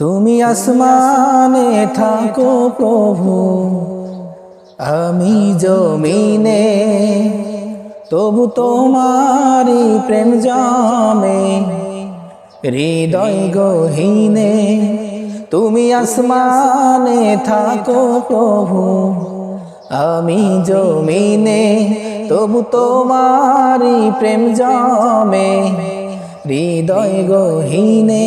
তুমি আসমানে থাকো প্রভু, আমি জমিনে, তবু তোমারি প্রেম জমে, হৃদয় গহীনে, তুমি আসমানে থাকো প্রভু, আমি জমিনে, তবু তোমারি প্রেম জমে, হৃদয় গহীনে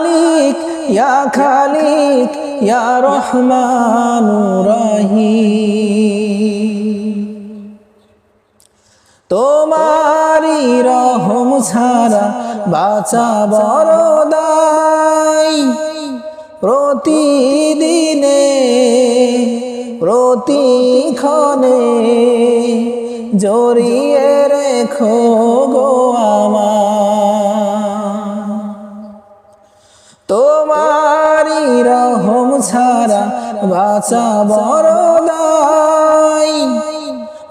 মালিক, ইয়া খালিক, ইয়া রহমানু রহিম তোমারি রহম ছাড়া বাঁচা বড় দায়। প্রতিদিনে, প্রতিক্ষণে জড়িয়ে রেখো গো আমার ছাড়া বাঁচা বড় দায়।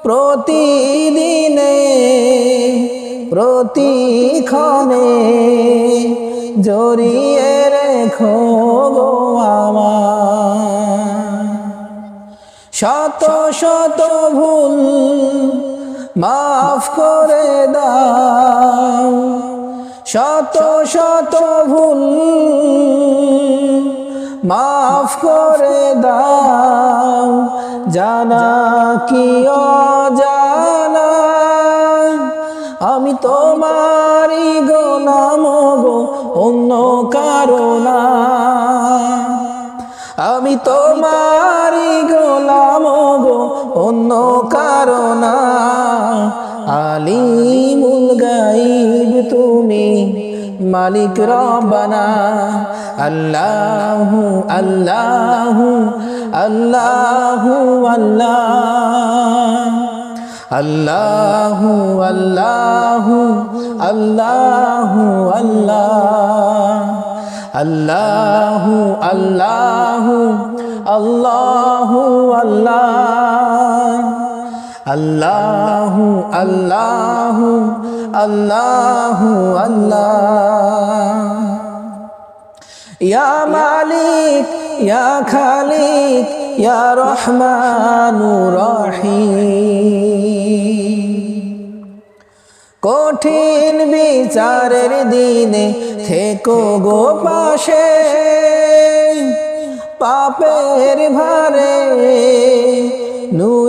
প্রতিদিনে, প্রতিক্ষণে জড়িয়ে রেখো গো শত শত ভুল মাফ করে দাও। শত শত ভুল মাফ করে দাও, জানা কি অজানা? আমি তোমারি গোলাম গো, অন্য কারণা আমি তোমারি গোলাম গো, অন্য কারণা আলিমুল গাইব তুমি। মালিক রব্বানা। আল্লাহু আল্লাহু আল্লাহু আল্লাহ। আল্লাহু আল্লাহু আল্লাহু আল্লাহ। আল্লাহু আল্লাহু আল্লাহু আল্লাহ। আল্লাহু আল্লাহু আল্লাহু, আল্লাহ। মালিক, ইয়া খালিক, ইয়া রহমানু রহিম। কঠিন বিচারের দিনে থেকো গো পাশে, পাপের ভারে নুয়ে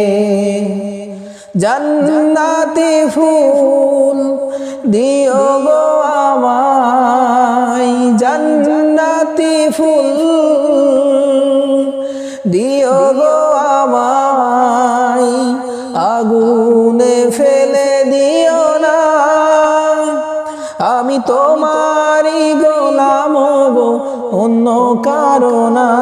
জান্নাতি ফুল দিও গো আমায়। জান্নাতি ফুল দিও গো আমায়। আগুনে ফেলে দিও না। আমি তোমারই গোলাম গো, অন্য কারণা